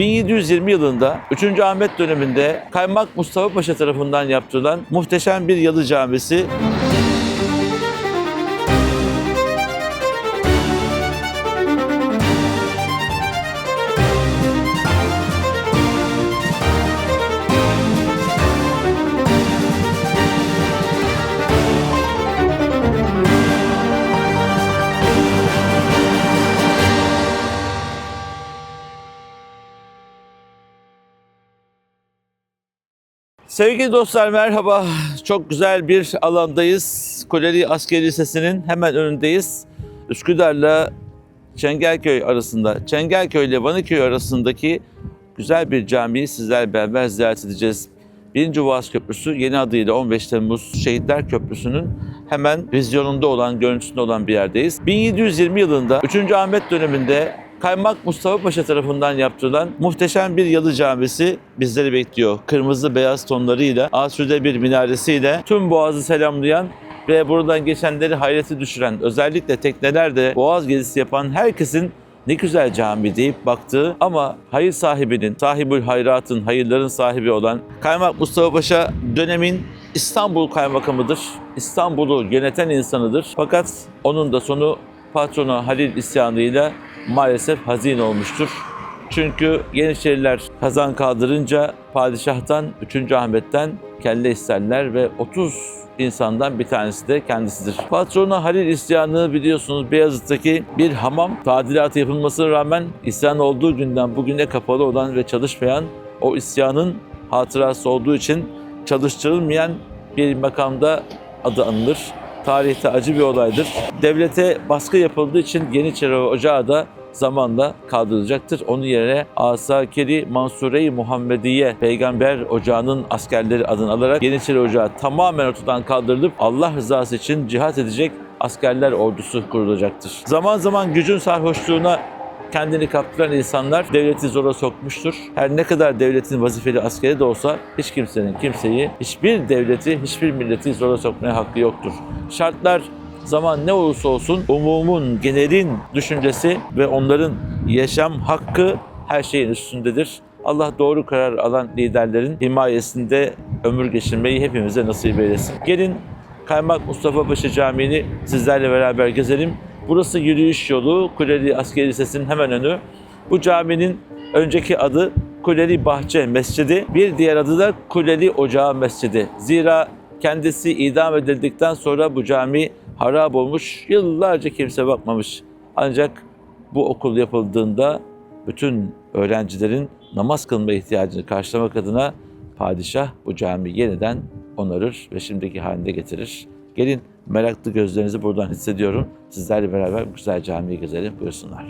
1720 yılında 3. Ahmet döneminde Kaymak Mustafa Paşa tarafından yaptırılan muhteşem bir yalı camisi Sevgili dostlar merhaba. Çok güzel bir alandayız. Koleli Askeri Lisesi'nin hemen önündeyiz. Üsküdar'la Çengelköy arasında, Çengelköy ile Vanıköy arasındaki güzel bir camiyi sizler beraber ziyaret edeceğiz. 1. Boğaz Köprüsü yeni adıyla 15 Temmuz Şehitler Köprüsü'nün hemen vizyonunda olan, görüntüsünde olan bir yerdeyiz. 1720 yılında 3. Ahmet döneminde Kaymak Mustafa Paşa tarafından yaptırılan muhteşem bir yalı camisi bizleri bekliyor. Kırmızı beyaz tonlarıyla, asude bir minaresiyle tüm boğazı selamlayan ve buradan geçenleri hayrete düşüren, özellikle teknelerde boğaz gezisi yapan herkesin ne güzel cami deyip baktığı ama hayır sahibinin, sahibül hayratın, hayırların sahibi olan Kaymak Mustafa Paşa dönemin İstanbul kaymakamıdır. İstanbul'u yöneten insanıdır. Fakat onun da sonu patronu Halil isyanıyla maalesef hazin olmuştur. Çünkü Yeniçeriler kazan kaldırınca padişahtan 3. Ahmet'ten kelle isterler ve 30 insandan bir tanesi de kendisidir. Patronu Halil isyanı biliyorsunuz Beyazıt'taki bir hamam tadilatı yapılmasına rağmen isyan olduğu günden bugüne kapalı olan ve çalışmayan o isyanın hatırası olduğu için çalıştırılmayan bir makamda adı anılır. Tarihte acı bir olaydır. Devlete baskı yapıldığı için Yeniçeri Ocağı da zamanla kaldırılacaktır. Onun yerine Asakeri Mansure-i Muhammediye Peygamber Ocağı'nın askerleri adını alarak Yeniçeri Ocağı tamamen ortadan kaldırılıp Allah rızası için cihat edecek askerler ordusu kurulacaktır. Zaman zaman gücün sarhoşluğuna kendini kaptıran insanlar devleti zora sokmuştur. Her ne kadar devletin vazifeli askeri de olsa hiç kimsenin kimseyi, hiçbir devleti, hiçbir milleti zora sokmaya hakkı yoktur. Şartlar zaman ne olursa olsun umumun, genelin düşüncesi ve onların yaşam hakkı her şeyin üstündedir. Allah doğru karar alan liderlerin himayesinde ömür geçirmeyi hepimize nasip eylesin. Gelin Kaymak Mustafa Paşa Camii'ni sizlerle beraber gezelim. Burası yürüyüş yolu, Kuleli Askeri Lisesi'nin hemen önü. Bu caminin önceki adı Kuleli Bahçe Mescidi, bir diğer adı da Kuleli Ocağı Mescidi. Zira kendisi idam edildikten sonra bu cami harap olmuş, yıllarca kimse bakmamış. Ancak bu okul yapıldığında bütün öğrencilerin namaz kılma ihtiyacını karşılamak adına padişah bu camiyi yeniden onarır ve şimdiki haline getirir. Gelin meraklı gözlerinizi buradan hissediyorum. Sizlerle beraber güzel camiyi gezelim. Buyursunlar.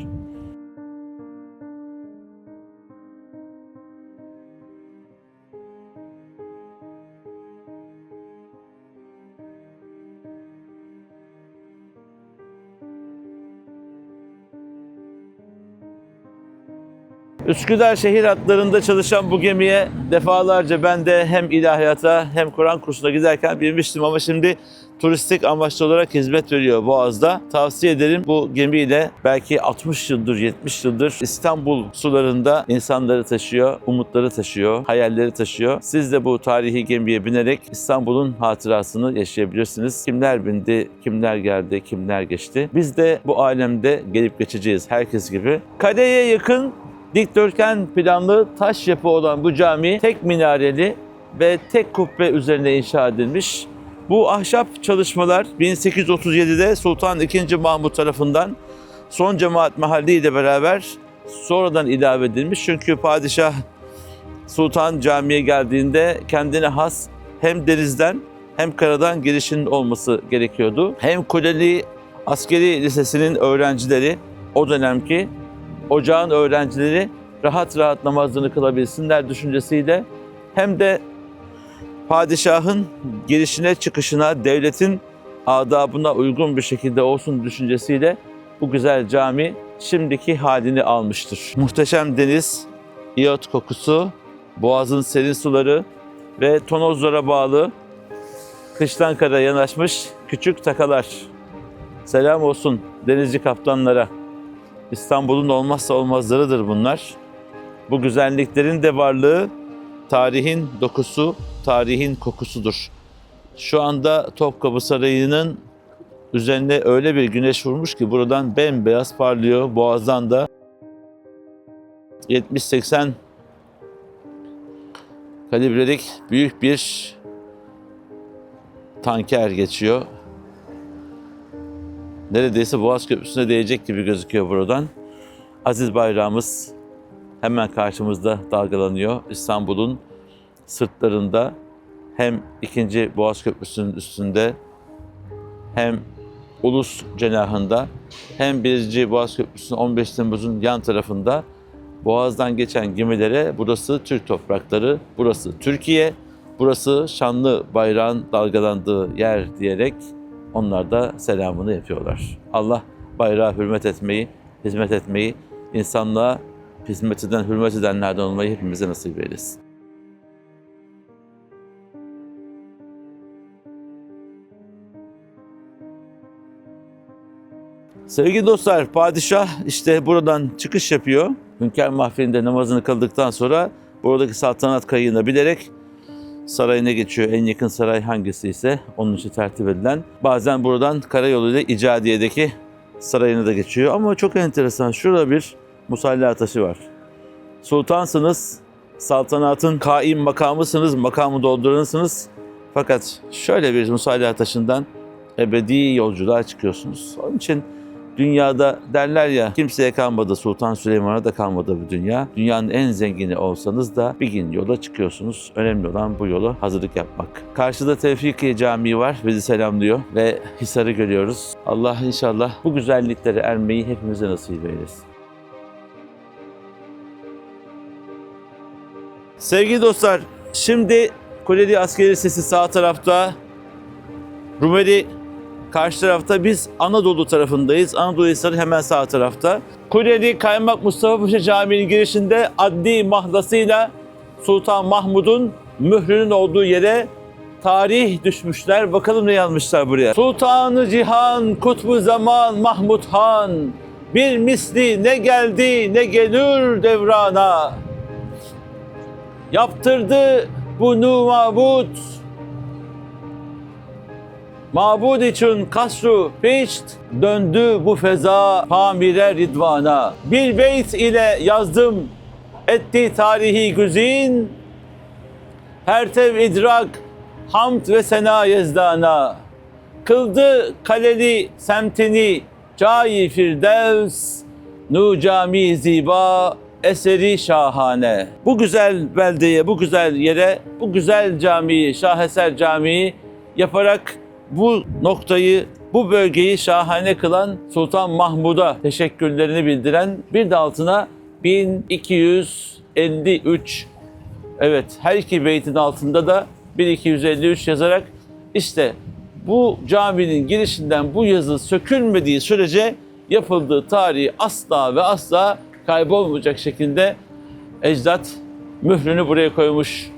Üsküdar şehir hatlarında çalışan bu gemiye defalarca ben de hem ilahiyata hem Kur'an kursuna giderken binmiştim ama şimdi turistik amaçlı olarak hizmet veriyor Boğaz'da. Tavsiye ederim bu gemiyle belki 60 yıldır 70 yıldır İstanbul sularında insanları taşıyor, umutları taşıyor, hayalleri taşıyor. Siz de bu tarihi gemiye binerek İstanbul'un hatırasını yaşayabilirsiniz. Kimler bindi, kimler geldi, kimler geçti. Biz de bu alemde gelip geçeceğiz herkes gibi. Kaleye yakın Dikdörtgen planlı taş yapı olan bu cami tek minareli ve tek kubbe üzerine inşa edilmiş. Bu ahşap çalışmalar 1837'de Sultan II. Mahmut tarafından son cemaat mahalli ile beraber sonradan ilave edilmiş. Çünkü padişah Sultan camiye geldiğinde kendine has hem denizden hem karadan girişinin olması gerekiyordu. Hem Kuleli Askeri Lisesi'nin öğrencileri o dönemki ocağın öğrencileri rahat rahat namazlarını kılabilsinler düşüncesiyle hem de padişahın girişine çıkışına devletin adabına uygun bir şekilde olsun düşüncesiyle bu güzel cami şimdiki halini almıştır. Muhteşem deniz, iyot kokusu, boğazın serin suları ve tonozlara bağlı kıştan kara yanaşmış küçük takalar. Selam olsun denizci kaptanlara. İstanbul'un olmazsa olmazlarıdır bunlar. Bu güzelliklerin de varlığı tarihin dokusu, tarihin kokusudur. Şu anda Topkapı Sarayı'nın üzerine öyle bir güneş vurmuş ki buradan bembeyaz parlıyor. Boğazdan da 70-80 kalibrelik büyük bir tanker geçiyor. Neredeyse Boğaz Köprüsü'ne değecek gibi gözüküyor buradan. Aziz bayrağımız hemen karşımızda dalgalanıyor. İstanbul'un sırtlarında hem 2. Boğaz Köprüsü'nün üstünde hem Ulus cenahında hem 1. Boğaz Köprüsü'nün 15 Temmuz'un yan tarafında Boğaz'dan geçen gemilere burası Türk toprakları, burası Türkiye, burası şanlı bayrağın dalgalandığı yer diyerek onlar da selamını yapıyorlar. Allah bayrağa hürmet etmeyi, hizmet etmeyi, insanlığa hizmet eden, hürmet edenlerden olmayı hepimize nasip eylesin. Sevgili dostlar, padişah işte buradan çıkış yapıyor. Hünkâr mahfilinde namazını kıldıktan sonra buradaki saltanat kayığına bilerek sarayına geçiyor. En yakın saray hangisi ise onun için tertip edilen. Bazen buradan karayoluyla İcadiye'deki sarayına da geçiyor. Ama çok enteresan. Şurada bir musalla taşı var. Sultansınız, saltanatın kaim makamısınız, makamı dolduranısınız. Fakat şöyle bir musalla taşından ebedi yolculuğa çıkıyorsunuz. Onun için dünyada derler ya kimseye kalmadı Sultan Süleyman'a da kalmadı bu dünya. Dünyanın en zengini olsanız da bir gün yola çıkıyorsunuz. Önemli olan bu yolu hazırlık yapmak. Karşıda Tevfiki Camii var. Bizi selamlıyor ve Hisar'ı görüyoruz. Allah inşallah bu güzelliklere ermeyi hepimize nasip eylesin. Sevgili dostlar, şimdi Kuleli Askeri Lisesi sağ tarafta, Rumeli karşı tarafta, biz Anadolu tarafındayız. Anadolu Hisarı hemen sağ tarafta. Kuleli Kaymak Mustafa Paşa Camii'nin girişinde adli mahlasıyla Sultan Mahmud'un mührünün olduğu yere tarih düşmüşler. Bakalım ne yazmışlar buraya. Sultanı Cihan, Kutbu Zaman, Mahmud Han. Bir misli ne geldi ne gelir devrana. Yaptırdı bunu mabut. Mabud için kasru peşt döndü bu feza pamire ridvana. Bir beyt ile yazdım etti tarihi güzin. Her tev idrak hamd ve sena yezdana. Kıldı kaleli semtini cayi firdevs. Nu cami ziba eseri şahane. Bu güzel beldeye, bu güzel yere, bu güzel camiyi, Şaheser Camii yaparak bu noktayı, bu bölgeyi şahane kılan Sultan Mahmud'a teşekkürlerini bildiren bir de altına 1253 Evet her iki beytin altında da 1253 yazarak işte bu caminin girişinden bu yazı sökülmediği sürece yapıldığı tarihi asla ve asla kaybolmayacak şekilde ecdat mührünü buraya koymuş.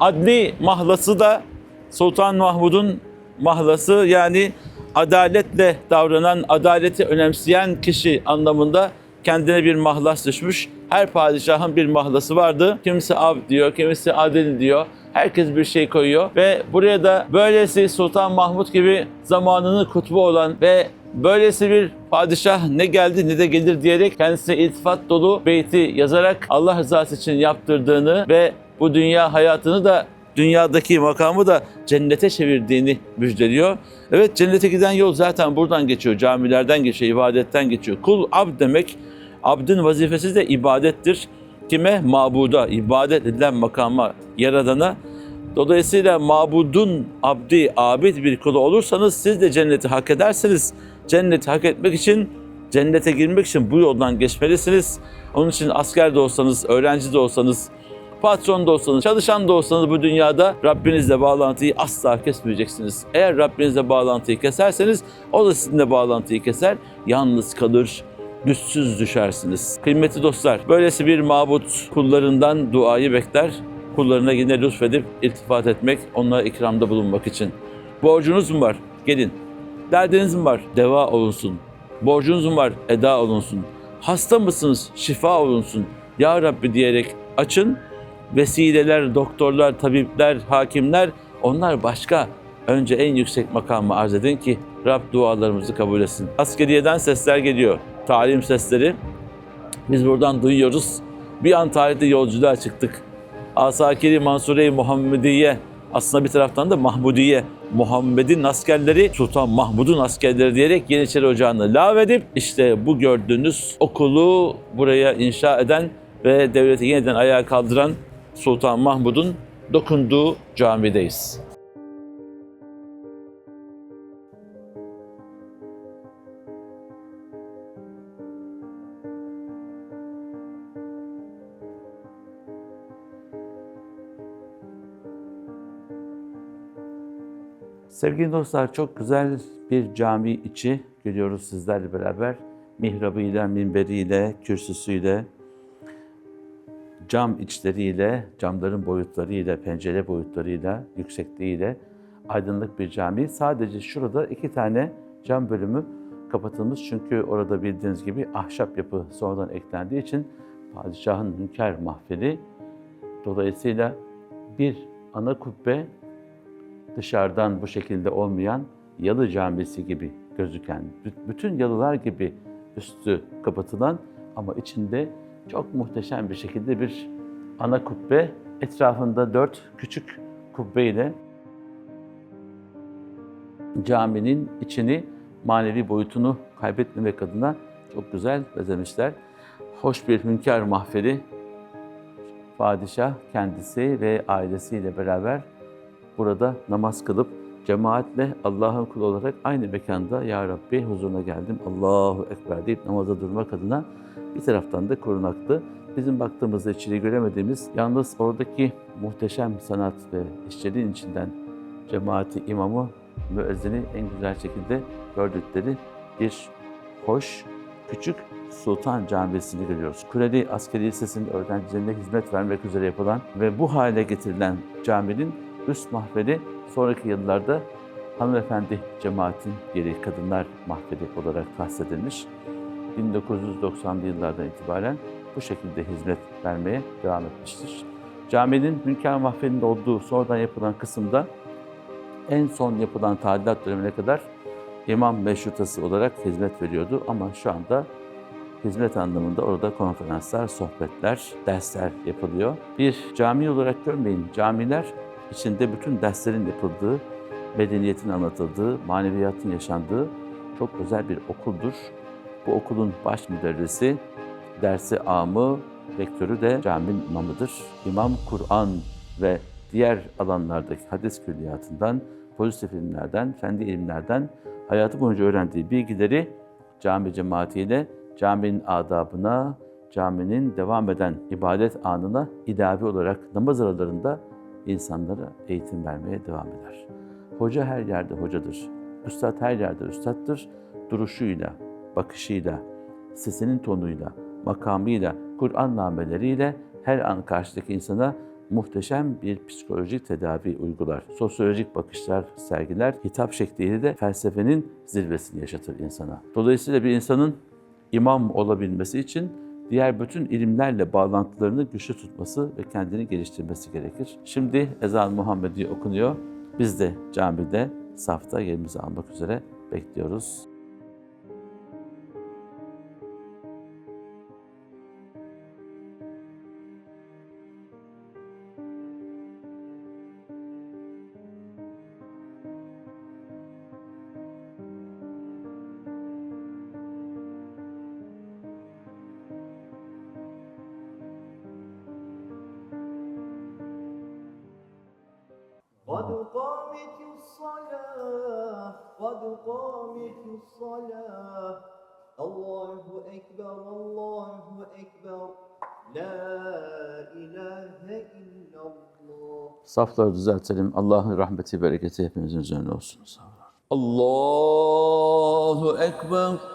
Adli mahlası da Sultan Mahmud'un mahlası yani adaletle davranan, adaleti önemseyen kişi anlamında kendine bir mahlas düşmüş. Her padişahın bir mahlası vardı. Kimisi ab diyor, kimisi adil diyor. Herkes bir şey koyuyor ve buraya da böylesi Sultan Mahmud gibi zamanının kutbu olan ve böylesi bir padişah ne geldi ne de gelir diyerek kendisine iltifat dolu beyti yazarak Allah rızası için yaptırdığını ve bu dünya hayatını da dünyadaki makamı da cennete çevirdiğini müjdeliyor. Evet cennete giden yol zaten buradan geçiyor. Camilerden geçiyor, ibadetten geçiyor. Kul abd demek, abdin vazifesi de ibadettir. Kime? Mabuda, ibadet edilen makama, yaradana. Dolayısıyla mabudun abdi, abid bir kulu olursanız siz de cenneti hak edersiniz. Cenneti hak etmek için, cennete girmek için bu yoldan geçmelisiniz. Onun için asker de olsanız, öğrenci de olsanız, patron da olsanız, çalışan da olsanız bu dünyada Rabbinizle bağlantıyı asla kesmeyeceksiniz. Eğer Rabbinizle bağlantıyı keserseniz o da sizinle bağlantıyı keser, yalnız kalır, düşsüz düşersiniz. Kıymetli dostlar, böylesi bir mabut kullarından duayı bekler, kullarına yine lütfedip iltifat etmek, onlara ikramda bulunmak için. Borcunuz mu var? Gelin. Derdiniz mi var? Deva olunsun. Borcunuz mu var? Eda olunsun. Hasta mısınız? Şifa olunsun. Ya Rabbi diyerek açın. Vesileler, doktorlar, tabipler, hakimler onlar başka. Önce en yüksek makamı arz edin ki Rab dualarımızı kabul etsin. Askeriyeden sesler geliyor. Talim sesleri. Biz buradan duyuyoruz. Bir an tarihte yolculuğa çıktık. Asakiri Mansure-i Muhammediye aslında bir taraftan da Mahmudiye. Muhammed'in askerleri Sultan Mahmud'un askerleri diyerek Yeniçeri Ocağı'nı lağvedip işte bu gördüğünüz okulu buraya inşa eden ve devleti yeniden ayağa kaldıran Sultan Mahmud'un dokunduğu camideyiz. Sevgili dostlar çok güzel bir cami içi görüyoruz sizlerle beraber. Mihrabıyla, minberiyle, kürsüsüyle, cam içleriyle, camların boyutlarıyla, pencere boyutlarıyla, yüksekliğiyle aydınlık bir cami. Sadece şurada iki tane cam bölümü kapatılmış. Çünkü orada bildiğiniz gibi ahşap yapı sonradan eklendiği için padişahın hünkâr mahfili dolayısıyla bir ana kubbe dışarıdan bu şekilde olmayan yalı camisi gibi gözüken, bü- bütün yalılar gibi üstü kapatılan ama içinde çok muhteşem bir şekilde bir ana kubbe, etrafında dört küçük kubbe ile caminin içini, manevi boyutunu kaybetmemek adına çok güzel bezemişler. Hoş bir hünkâr mahfili, padişah kendisi ve ailesiyle beraber burada namaz kılıp cemaatle Allah'ın kulu olarak aynı mekanda Ya Rabbi huzuruna geldim. Allahu Ekber deyip namaza durmak adına bir taraftan da korunaklı. Bizim baktığımızda içeri göremediğimiz yalnız oradaki muhteşem sanat ve işçiliğin içinden cemaati, imamı, müezzini en güzel şekilde gördükleri bir hoş, küçük Sultan Camisi'ni görüyoruz. Kureli Askeri Lisesi'nin öğrencilerine hizmet vermek üzere yapılan ve bu hale getirilen caminin üst mahfeli sonraki yıllarda hanımefendi cemaatin yeri kadınlar mahfeli olarak tahsis edilmiş. 1990'lı yıllardan itibaren bu şekilde hizmet vermeye devam etmiştir. Caminin Hünkâr Mahfeli'nde olduğu sonradan yapılan kısımda en son yapılan tadilat dönemine kadar imam meşrutası olarak hizmet veriyordu ama şu anda hizmet anlamında orada konferanslar, sohbetler, dersler yapılıyor. Bir cami olarak görmeyin, camiler içinde bütün derslerin yapıldığı, medeniyetin anlatıldığı, maneviyatın yaşandığı çok özel bir okuldur. Bu okulun baş müderrisi, dersi amı, rektörü de caminin imamıdır. İmam Kur'an ve diğer alanlardaki hadis külliyatından, pozitif ilimlerden, fendi ilimlerden hayatı boyunca öğrendiği bilgileri cami cemaatiyle caminin adabına, caminin devam eden ibadet anına ilave olarak namaz aralarında insanlara eğitim vermeye devam eder. Hoca her yerde hocadır. Üstad her yerde üstattır. Duruşuyla, bakışıyla, sesinin tonuyla, makamıyla, Kur'an nameleriyle her an karşıdaki insana muhteşem bir psikolojik tedavi uygular. Sosyolojik bakışlar sergiler, hitap şekliyle de felsefenin zirvesini yaşatır insana. Dolayısıyla bir insanın imam olabilmesi için diğer bütün ilimlerle bağlantılarını güçlü tutması ve kendini geliştirmesi gerekir. Şimdi ezan Muhammedi okunuyor. Biz de camide, safta yerimizi almak üzere bekliyoruz. قد قامت الصلاة قد قامت الصلاة الله أكبر الله أكبر لا إله إلا الله Safları düzeltelim. Allah'ın rahmeti, bereketi hepimizin üzerine olsun. Allahu Ekber.